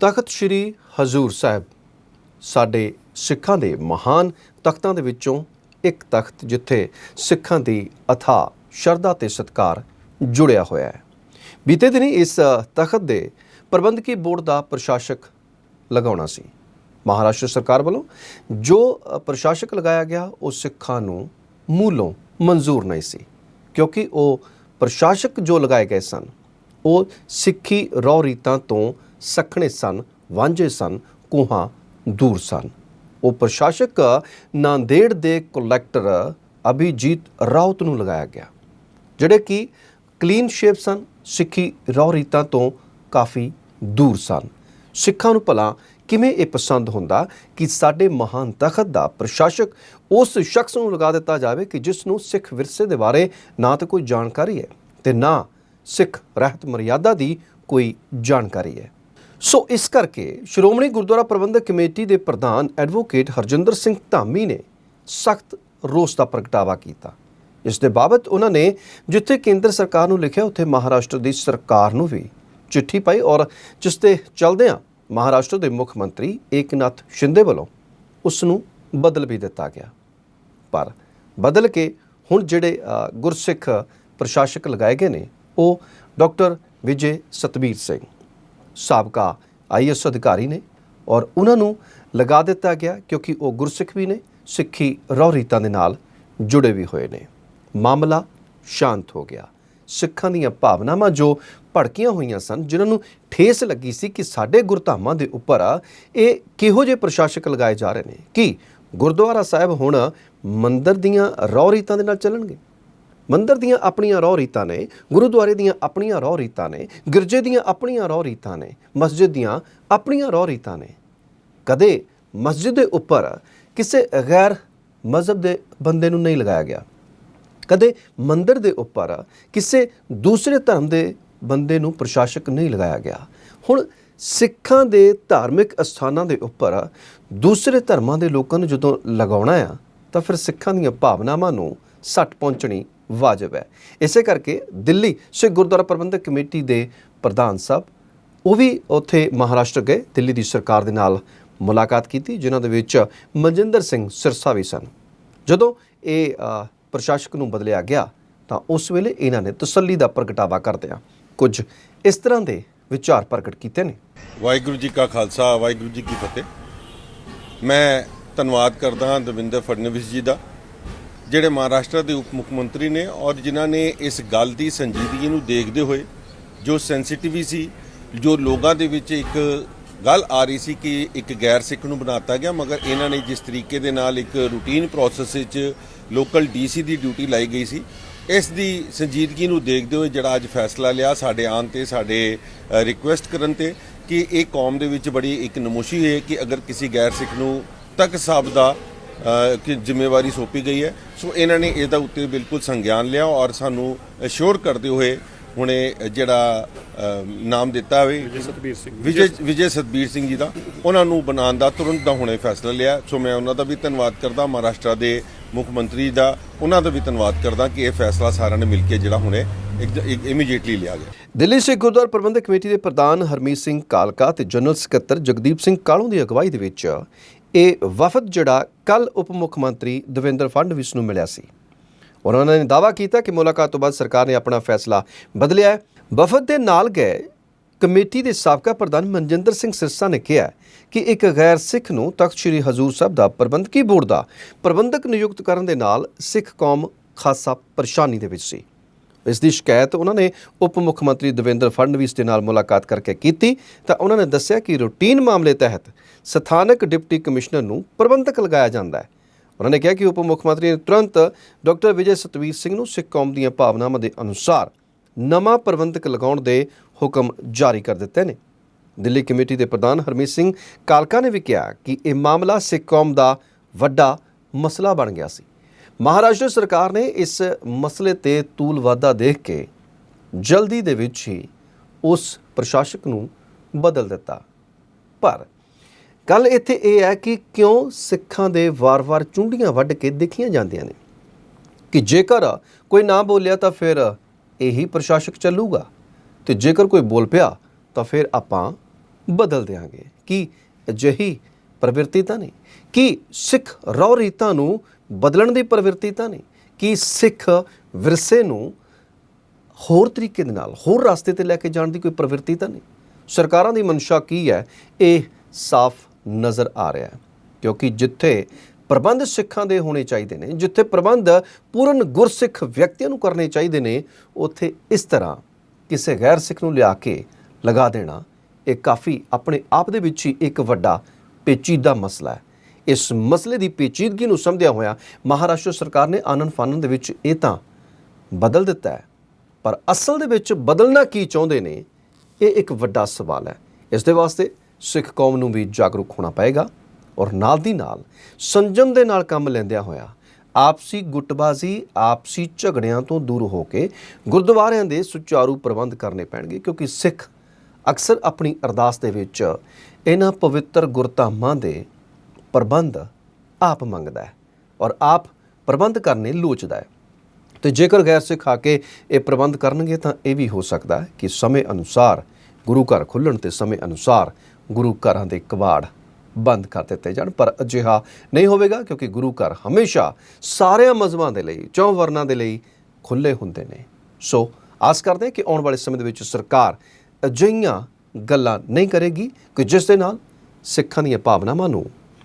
ਤਖਤ ਸ੍ਰੀ ਹਜ਼ੂਰ ਸਾਹਿਬ, ਸਾਡੇ ਸਿੱਖਾਂ ਦੇ ਮਹਾਨ ਤਖਤਾਂ ਦੇ ਵਿੱਚੋਂ ਇੱਕ ਤਖਤ ਜਿੱਥੇ ਸਿੱਖਾਂ ਦੀ ਅਥਾ ਸ਼ਰਧਾ ਤੇ ਸਤਕਾਰ ਜੁੜਿਆ ਹੋਇਆ ਹੈ। ਬੀਤੇ ਦਿਨੀ ਇਸ ਤਖਤ ਦੇ ਪ੍ਰਬੰਧਕੀ ਬੋਰਡ ਦਾ ਪ੍ਰਸ਼ਾਸਕ ਲਗਾਉਣਾ ਸੀ। ਮਹਾਰਾਸ਼ਟਰ ਸਰਕਾਰ ਵੱਲੋਂ ਜੋ ਪ੍ਰਸ਼ਾਸਕ ਲਗਾਇਆ ਗਿਆ, ਉਹ ਸਿੱਖਾਂ ਨੂੰ ਮੂਲੋਂ ਮਨਜ਼ੂਰ ਨਹੀਂ ਸੀ, ਕਿਉਂਕਿ ਉਹ ਪ੍ਰਸ਼ਾਸਕ ਜੋ ਲਗਾਏ ਗਏ ਸਨ, ਉਹ ਸਿੱਖੀ ਰੌ ਰੀਤਾਂ ਤੋਂ ਸਖਣੇ ਸਨ, ਵਾਂਝੇ ਸਨ, ਕੋਹਾਂ ਦੂਰ ਸਨ। ਉਹ ਪ੍ਰਸ਼ਾਸਕ ਨਾਂਦੇੜ ਦੇ ਕਲੈਕਟਰ ਅਭਿਜੀਤ ਰਾਉਤ ਨੂੰ ਲਗਾਇਆ ਗਿਆ, ਜਿਹੜੇ ਕਿ ਕਲੀਨ ਸ਼ੇਪ ਸਨ, ਸਿੱਖੀ ਰੌ ਰੀਤਾਂ ਤੋਂ ਕਾਫੀ ਦੂਰ ਸਨ। ਸਿੱਖਾਂ ਨੂੰ ਭਲਾ ਕਿਵੇਂ ਇਹ ਪਸੰਦ ਹੁੰਦਾ ਕਿ ਸਾਡੇ ਮਹਾਨ ਤਖਤ ਦਾ ਪ੍ਰਸ਼ਾਸਕ ਉਸ ਸ਼ਖਸ ਨੂੰ ਲਗਾ ਦਿੱਤਾ ਜਾਵੇ ਕਿ ਜਿਸ ਨੂੰ ਸਿੱਖ ਵਿਰਸੇ ਦੇ ਬਾਰੇ ਨਾ ਤਾਂ ਕੋਈ ਜਾਣਕਾਰੀ ਹੈ ਤੇ ਨਾ ਸਿੱਖ ਰਹਿਤ ਮਰਿਆਦਾ ਦੀ ਕੋਈ ਜਾਣਕਾਰੀ ਹੈ। ਸੋ ਇਸ ਕਰਕੇ ਸ਼੍ਰੋਮਣੀ ਗੁਰਦੁਆਰਾ ਪ੍ਰਬੰਧਕ ਕਮੇਟੀ ਦੇ ਪ੍ਰਧਾਨ ਐਡਵੋਕੇਟ ਹਰਜਿੰਦਰ ਸਿੰਘ ਧਾਮੀ ਨੇ ਸਖਤ ਰੋਸ ਦਾ ਪ੍ਰਗਟਾਵਾ ਕੀਤਾ। ਇਸ ਦੇ ਬਾਬਤ ਉਹਨਾਂ ਨੇ ਜਿੱਥੇ ਕੇਂਦਰ ਸਰਕਾਰ ਨੂੰ ਲਿਖਿਆ, ਉੱਥੇ ਮਹਾਰਾਸ਼ਟਰ ਦੀ ਸਰਕਾਰ ਨੂੰ ਵੀ ਚਿੱਠੀ ਪਾਈ ਔਰ ਜਿਸ ਦੇ ਚਲਦਿਆਂ ਮਹਾਰਾਸ਼ਟਰ ਦੇ ਮੁੱਖ ਮੰਤਰੀ ਏਕਨਾਥ ਸ਼ਿੰਦੇ ਵੱਲੋਂ ਉਸ ਨੂੰ ਬਦਲ ਵੀ ਦਿੱਤਾ ਗਿਆ। ਪਰ ਬਦਲ ਕੇ ਹੁਣ ਜਿਹੜੇ ਗੁਰਸਿੱਖ ਪ੍ਰਸ਼ਾਸਕ ਲਗਾਏ ਗਏ ਨੇ, ਉਹ ਡਾਕਟਰ ਵਿਜੇ ਸਤਬੀਰ ਸਿੰਘ ਸਾਬਕਾ ਆਈਐਸ ਅਧਿਕਾਰੀ ਨੇ ਔਰ ਉਹਨਾਂ ਨੂੰ ਲਗਾ ਦਿੱਤਾ ਗਿਆ ਕਿਉਂਕਿ ਉਹ ਗੁਰਸਿੱਖ ਵੀ ਨੇ, ਸਿੱਖੀ ਰੌ ਰੀਤਾਂ ਦੇ ਨਾਲ ਜੁੜੇ ਵੀ ਹੋਏ ਨੇ। ਮਾਮਲਾ ਸ਼ਾਂਤ ਹੋ ਗਿਆ। ਸਿੱਖਾਂ ਦੀਆਂ ਭਾਵਨਾਵਾਂ ਜੋ ਭੜਕੀਆਂ ਹੋਈਆਂ ਸਨ, ਜਿਨ੍ਹਾਂ ਨੂੰ ਠੇਸ ਲੱਗੀ ਸੀ ਕਿ ਸਾਡੇ ਗੁਰਧਾਮਾਂ ਦੇ ਉੱਪਰ ਇਹ ਕਿਹੋ ਜਿਹੇ ਪ੍ਰਸ਼ਾਸਕ ਲਗਾਏ ਜਾ ਰਹੇ ਨੇ, ਕਿ ਗੁਰਦੁਆਰਾ ਸਾਹਿਬ ਹੁਣ ਮੰਦਰ ਦੀਆਂ ਰੌ ਰੀਤਾਂ ਦੇ ਨਾਲ ਚੱਲਣਗੇ? ਮੰਦਰ ਦੀਆਂ ਆਪਣੀਆਂ ਰੌ ਰੀਤਾਂ ਨੇ, ਗੁਰਦੁਆਰੇ ਦੀਆਂ ਆਪਣੀਆਂ ਰੌ ਰੀਤਾਂ ਨੇ, ਗਿਰਜੇ ਦੀਆਂ ਆਪਣੀਆਂ ਰੌ ਰੀਤਾਂ ਨੇ, ਮਸਜਿਦ ਦੀਆਂ ਆਪਣੀਆਂ ਰੌ ਰੀਤਾਂ ਨੇ। ਕਦੇ ਮਸਜਿਦ ਦੇ ਉੱਪਰ ਕਿਸੇ ਗੈਰ ਮਜ਼ਹਬ ਦੇ ਬੰਦੇ ਨੂੰ ਨਹੀਂ ਲਗਾਇਆ ਗਿਆ। ਕਦੇ ਮੰਦਰ ਦੇ ਉੱਪਰ ਕਿਸੇ ਦੂਸਰੇ ਧਰਮ ਦੇ ਬੰਦੇ ਨੂੰ ਪ੍ਰਸ਼ਾਸਕ ਨਹੀਂ ਲਗਾਇਆ ਗਿਆ। ਹੁਣ ਸਿੱਖਾਂ ਦੇ ਧਾਰਮਿਕ ਅਸਥਾਨਾਂ ਦੇ ਉੱਪਰ ਦੂਸਰੇ ਧਰਮਾਂ ਦੇ ਲੋਕਾਂ ਨੂੰ ਜਦੋਂ ਲਗਾਉਣਾ ਆ, ਤਾਂ ਫਿਰ ਸਿੱਖਾਂ ਦੀਆਂ ਭਾਵਨਾਵਾਂ ਨੂੰ ਸੱਟ ਪਹੁੰਚਣੀ ਵਾਜਬ ਹੈ। ਇਸੇ ਕਰਕੇ ਦਿੱਲੀ ਸਿੱਖ ਗੁਰਦੁਆਰਾ ਪ੍ਰਬੰਧਕ ਕਮੇਟੀ ਦੇ ਪ੍ਰਧਾਨ ਸਾਹਿਬ, ਉਹ ਵੀ ਉੱਥੇ ਮਹਾਰਾਸ਼ਟਰ ਗਏ, ਦਿੱਲੀ ਦੀ ਸਰਕਾਰ ਦੇ ਨਾਲ ਮੁਲਾਕਾਤ ਕੀਤੀ, ਜਿਨ੍ਹਾਂ ਦੇ ਵਿੱਚ ਮਨਜਿੰਦਰ ਸਿੰਘ ਸਿਰਸਾ ਵੀ ਸਨ। ਜਦੋਂ ਇਹ ਪ੍ਰਸ਼ਾਸਕ ਨੂੰ ਬਦਲਿਆ ਗਿਆ, ਤਾਂ ਉਸ ਵੇਲੇ ਇਹਨਾਂ ਨੇ ਤਸੱਲੀ ਦਾ ਪ੍ਰਗਟਾਵਾ ਕਰਦਿਆਂ ਕੁਝ ਇਸ ਤਰ੍ਹਾਂ ਦੇ ਵਿਚਾਰ ਪ੍ਰਗਟ ਕੀਤੇ ਨੇ। ਵਾਹਿਗੁਰੂ ਜੀ ਕਾ ਖਾਲਸਾ, ਵਾਹਿਗੁਰੂ ਜੀ ਕੀ ਫਤਿਹ। ਮੈਂ ਧੰਨਵਾਦ ਕਰਦਾ ਹਾਂ ਦਵਿੰਦਰ ਫੜਨਵਿਸ ਜੀ ਦਾ। ਜਿਹੜੇ ਮਹਾਰਾਸ਼ਟਰ ਦੇ ਉਪ ਮੁੱਖ ਮੰਤਰੀ ਨੇ ਔਰ ਜਿਨ੍ਹਾਂ ਨੇ ਇਸ ਗੱਲ ਦੀ ਸੰਜੀਦਗੀ ਨੂੰ ਦੇਖਦੇ ਹੋਏ ਜੋ ਸੈਂਸਿਟਿਵੀ ਸੀ, ਜੋ ਲੋਕਾਂ ਦੇ ਵਿੱਚ ਇੱਕ ਗੱਲ ਆ ਰਹੀ ਸੀ ਕਿ ਇੱਕ ਗੈਰ ਸਿੱਖ ਨੂੰ ਬਣਾਤਾ ਗਿਆ, ਮਗਰ ਇਹਨਾਂ ਨੇ ਜਿਸ ਤਰੀਕੇ ਦੇ ਨਾਲ ਇੱਕ ਰੂਟੀਨ ਪ੍ਰੋਸੈਸ ਵਿੱਚ ਲੋਕਲ ਡੀਸੀ ਦੀ ਡਿਊਟੀ ਲਾਈ ਗਈ ਸੀ, ਇਸ ਦੀ ਸੰਜੀਦਗੀ ਨੂੰ ਦੇਖਦੇ ਹੋਏ ਜਿਹੜਾ ਅੱਜ ਫੈਸਲਾ ਲਿਆ ਸਾਡੇ ਆਉਣ ਤੇ, ਸਾਡੇ ਰਿਕੁਐਸਟ ਕਰਨ ਤੇ ਕਿ ਇਹ ਕੌਮ ਦੇ ਵਿੱਚ ਬੜੀ ਇੱਕ ਨਮੋਸ਼ੀ ਹੈ ਕਿ ਅਗਰ ਕਿਸੇ ਗੈਰ ਸਿੱਖ ਨੂੰ ਤੱਕ ਸਾਹਿਬ ਦਾ ਕਿ ਜ਼ਿੰਮੇਵਾਰੀ ਸੌਂਪੀ ਗਈ ਹੈ। ਸੋ ਇਹਨਾਂ ਨੇ ਇਹਦਾ ਉੱਤੇ ਬਿਲਕੁਲ ਸੰਗਿਆਨ ਲਿਆ ਔਰ ਸਾਨੂੰ ਅਸ਼ੋਰ ਕਰਦੇ ਹੋਏ ਹੁਣੇ ਜਿਹੜਾ ਨਾਮ ਦਿੱਤਾ ਹੋਵੇ ਵਿਜੇ ਵਿਜੇ ਸਤਬੀਰ ਸਿੰਘ ਜੀ ਦਾ। ਉਹਨਾਂ ਨੂੰ ਬਣਾਉਣ ਦਾ ਤੁਰੰਤ ਦਾ ਹੁਣੇ ਫੈਸਲਾ ਲਿਆ। ਸੋ ਮੈਂ ਉਹਨਾਂ ਦਾ ਵੀ ਧੰਨਵਾਦ ਕਰਦਾ ਮਹਾਰਾਸ਼ਟਰ ਦੇ ਮੁੱਖ ਮੰਤਰੀ ਦਾ ਉਹਨਾਂ ਦਾ ਵੀ ਧੰਨਵਾਦ ਕਰਦਾ ਕਿ ਇਹ ਫੈਸਲਾ ਸਾਰਿਆਂ ਨੇ ਮਿਲ ਕੇ ਜਿਹੜਾ ਹੁਣੇ ਇਮੀਡੀਏਟਲੀ ਲਿਆ ਗਿਆ। ਦਿੱਲੀ ਸਿੱਖ ਗੁਰਦੁਆਰਾ ਪ੍ਰਬੰਧਕ ਕਮੇਟੀ ਦੇ ਪ੍ਰਧਾਨ ਹਰਮੀਤ ਸਿੰਘ ਕਾਲਕਾ ਤੇ ਜਨਰਲ ਸਕੱਤਰ ਜਗਦੀਪ ਸਿੰਘ ਕਾਲੋਂ ਦੀ ਅਗਵਾਈ ਦੇ ਵਿੱਚ ਇਹ ਵਫਦ ਜਿਹੜਾ ਕੱਲ ਉਪ ਮੁੱਖ ਮੰਤਰੀ ਦਵਿੰਦਰ ਫੜਨਵੀਸ ਨੂੰ ਮਿਲਿਆ ਸੀ। ਉਹਨਾਂ ਨੇ ਦਾਅਵਾ ਕੀਤਾ ਕਿ ਮੁਲਾਕਾਤ ਤੋਂ ਬਾਅਦ ਸਰਕਾਰ ਨੇ ਆਪਣਾ ਫੈਸਲਾ ਬਦਲਿਆ ਹੈ। ਵਫਦ ਦੇ ਨਾਲ ਗਏ ਕਮੇਟੀ ਦੇ ਸਾਬਕਾ ਪ੍ਰਧਾਨ ਮਨਜਿੰਦਰ ਸਿੰਘ ਸਿਰਸਾ ਨੇ ਕਿਹਾ ਕਿ ਇੱਕ ਗੈਰ ਸਿੱਖ ਨੂੰ ਤਖਤ ਸ੍ਰੀ ਹਜ਼ੂਰ ਸਾਹਿਬ ਦਾ ਪ੍ਰਬੰਧਕੀ ਬੋਰਡ ਦਾ ਪ੍ਰਬੰਧਕ ਨਿਯੁਕਤ ਕਰਨ ਦੇ ਨਾਲ ਸਿੱਖ ਕੌਮ ਖਾਸਾ ਪਰੇਸ਼ਾਨੀ ਦੇ ਵਿੱਚ ਸੀ। ਇਸ ਦੀ ਸ਼ਿਕਾਇਤ ਉਹਨਾਂ ਨੇ ਉਪ ਮੁੱਖ ਮੰਤਰੀ ਦਵਿੰਦਰ ਫੜਨਵੀਸ ਦੇ ਨਾਲ ਮੁਲਾਕਾਤ ਕਰਕੇ ਕੀਤੀ, ਤਾਂ ਉਹਨਾਂ ਨੇ ਦੱਸਿਆ ਕਿ ਰੂਟੀਨ ਮਾਮਲੇ ਤਹਿਤ ਸਥਾਨਕ ਡਿਪਟੀ ਕਮਿਸ਼ਨਰ ਨੂੰ ਪ੍ਰਬੰਧਕ ਲਗਾਇਆ ਜਾਂਦਾ ਹੈ। ਉਹਨਾਂ ਨੇ ਕਿਹਾ ਕਿ ਉਪ ਮੁੱਖ ਮੰਤਰੀ ਨੇ ਤੁਰੰਤ ਡਾਕਟਰ ਵਿਜੇ ਸਤਵੀਰ ਸਿੰਘ ਨੂੰ ਸਿੱਖ ਕੌਮ ਦੀਆਂ ਭਾਵਨਾਵਾਂ ਦੇ ਅਨੁਸਾਰ ਨਵਾਂ ਪ੍ਰਬੰਧਕ ਲਗਾਉਣ ਦੇ ਹੁਕਮ ਜਾਰੀ ਕਰ ਦਿੱਤੇ ਨੇ। ਦਿੱਲੀ ਕਮੇਟੀ ਦੇ ਪ੍ਰਧਾਨ ਹਰਮੀਤ ਸਿੰਘ ਕਾਲਕਾ ਨੇ ਵੀ ਕਿਹਾ ਕਿ ਇਹ ਮਾਮਲਾ ਸਿੱਖ ਕੌਮ ਦਾ ਵੱਡਾ ਮਸਲਾ ਬਣ ਗਿਆ ਸੀ। ਮਹਾਰਾਸ਼ਟਰ ਸਰਕਾਰ ਨੇ ਇਸ ਮਸਲੇ ਤੇ ਤੂਲ ਵਾਧਾ ਦੇਖ ਕੇ ਜਲਦੀ ਦੇ ਵਿੱਚ ਹੀ ਉਸ ਪ੍ਰਸ਼ਾਸਕ ਨੂੰ ਬਦਲ ਦਿੱਤਾ। ਪਰ ਗੱਲ ਇੱਥੇ ਇਹ ਹੈ ਕਿ ਕਿਉਂ ਸਿੱਖਾਂ ਦੇ ਵਾਰ-ਵਾਰ ਚੁੰਡੀਆਂ ਵੱਢ ਕੇ ਦੇਖੀਆਂ ਜਾਂਦੀਆਂ ਨੇ? ਕਿ ਜੇਕਰ ਕੋਈ ਨਾ ਬੋਲਿਆ ਤਾਂ ਫਿਰ ਇਹੀ ਪ੍ਰਸ਼ਾਸਕ ਚੱਲੂਗਾ ਤੇ ਜੇਕਰ ਕੋਈ ਬੋਲ ਪਿਆ ਤਾਂ ਫਿਰ ਆਪਾਂ ਬਦਲ ਦਿਆਂਗੇ। ਕੀ ਅਜਿਹੀ ਪ੍ਰਵਿਰਤੀ ਤਾਂ ਨਹੀਂ? ਕੀ ਸਿੱਖ ਰੌ ਰੀਤਾਂ ਨੂੰ ਬਦਲਣ ਦੀ ਪ੍ਰਵਿਰਤੀ ਤਾਂ ਨਹੀਂ, ਕੀ ਸਿੱਖ ਵਿਰਸੇ ਨੂੰ ਹੋਰ ਤਰੀਕੇ ਦੇ ਨਾਲ, ਹੋਰ ਰਸਤੇ ਤੇ ਲੈ ਕੇ ਜਾਣ ਦੀ ਕੋਈ ਪ੍ਰਵਿਰਤੀ ਤਾਂ ਨਹੀਂ? ਸਰਕਾਰਾਂ ਦੀ ਮਨਸ਼ਾ ਕੀ ਹੈ? ਇਹ ਸਾਫ਼ ਨਜ਼ਰ ਆ ਰਿਹਾ ਹੈ, ਕਿਉਂਕਿ ਜਿੱਥੇ ਪ੍ਰਬੰਧ ਸਿੱਖਾਂ ਦੇ ਹੋਣੇ ਚਾਹੀਦੇ ਨੇ, ਜਿੱਥੇ ਪ੍ਰਬੰਧ ਪੂਰਨ ਗੁਰਸਿੱਖ ਵਿਅਕਤੀਆਂ ਨੂੰ ਕਰਨੇ ਚਾਹੀਦੇ ਨੇ, ਉੱਥੇ ਇਸ ਤਰ੍ਹਾਂ ਕਿਸੇ ਗੈਰ ਸਿੱਖ ਨੂੰ ਲਿਆ ਕੇ ਲਗਾ ਦੇਣਾ, ਇਹ ਕਾਫੀ ਆਪਣੇ ਆਪ ਦੇ ਵਿੱਚ ਹੀ ਇੱਕ ਵੱਡਾ ਪੇਚੀਦਾ ਮਸਲਾ ਹੈ। ਇਸ ਮਸਲੇ ਦੀ ਪੇਚੀਦਗੀ ਨੂੰ ਸਮਝਦਿਆਂ ਹੋਇਆ ਮਹਾਰਾਸ਼ਟਰ ਸਰਕਾਰ ਨੇ ਆਨੰਦ ਫਾਨਨ ਦੇ ਵਿੱਚ ਇਹ ਤਾਂ ਬਦਲ ਦਿੱਤਾ ਹੈ। ਪਰ ਅਸਲ ਦੇ ਵਿੱਚ ਬਦਲਣਾ ਕੀ ਚਾਹੁੰਦੇ ਨੇ, ਇਹ ਇੱਕ ਵੱਡਾ ਸਵਾਲ ਹੈ। ਇਸ ਦੇ ਵਾਸਤੇ ਸਿੱਖ ਕੌਮ ਨੂੰ ਵੀ ਜਾਗਰੂਕ ਹੋਣਾ ਪਏਗਾ ਔਰ ਨਾਲ ਦੀ ਨਾਲ ਸੰਜਮ ਦੇ ਨਾਲ ਕੰਮ ਲੈਂਦਿਆਂ ਹੋਇਆ ਆਪਸੀ ਗੁੱਟਬਾਜ਼ੀ, ਆਪਸੀ ਝਗੜਿਆਂ ਤੋਂ ਦੂਰ ਹੋ ਕੇ ਗੁਰਦੁਆਰਿਆਂ ਦੇ ਸੁਚਾਰੂ ਪ੍ਰਬੰਧ ਕਰਨੇ ਪੈਣਗੇ ਕਿਉਂਕਿ ਸਿੱਖ ਅਕਸਰ ਆਪਣੀ ਅਰਦਾਸ ਦੇ ਵਿੱਚ ਇਹਨਾਂ ਪਵਿੱਤਰ ਗੁਰਧਾਮਾਂ ਦੇ ਪ੍ਰਬੰਧ ਆਪ ਮੰਗਦਾ ਹੈ ਔਰ ਆਪ ਪ੍ਰਬੰਧ ਕਰਨੇ ਲੋਚਦਾ ਹੈ। ਤੇ ਜੇਕਰ ਗੈਰ ਸਿੱਖ ਆ ਕੇ ਇਹ ਪ੍ਰਬੰਧ ਕਰਨਗੇ ਤਾਂ ਇਹ ਵੀ ਹੋ ਸਕਦਾ ਹੈ ਕਿ ਸਮੇਂ ਅਨੁਸਾਰ ਗੁਰੂ ਘਰ ਖੁੱਲਣ ਤੇ ਸਮੇਂ ਅਨੁਸਾਰ ਗੁਰੂ ਘਰਾਂ ਦੇ ਕਵਾੜ ਬੰਦ ਕਰ ਦਿੱਤੇ ਜਾਣ। ਪਰ ਅਜਿਹਾ ਨਹੀਂ ਹੋਵੇਗਾ ਕਿਉਂਕਿ ਗੁਰੂ ਘਰ ਹਮੇਸ਼ਾ ਸਾਰਿਆਂ ਮਜ਼ਹਬਾਂ ਦੇ ਲਈ, ਚੌਂ ਵਰਨਾਂ ਦੇ ਲਈ ਖੁੱਲੇ ਹੁੰਦੇ ਨੇ। ਸੋ ਆਸ ਕਰਦੇ ਕਿ ਆਉਣ ਵਾਲੇ ਸਮੇਂ ਦੇ ਵਿੱਚ ਸਰਕਾਰ ਅਜਿਹੀਆਂ ਗੱਲਾਂ ਨਹੀਂ ਕਰੇਗੀ ਕਿ ਜਿਸ ਦੇ ਨਾਲ ਸਿੱਖਾਂ ਦੀਆਂ ਭਾਵਨਾਵਾਂ ਨੂੰ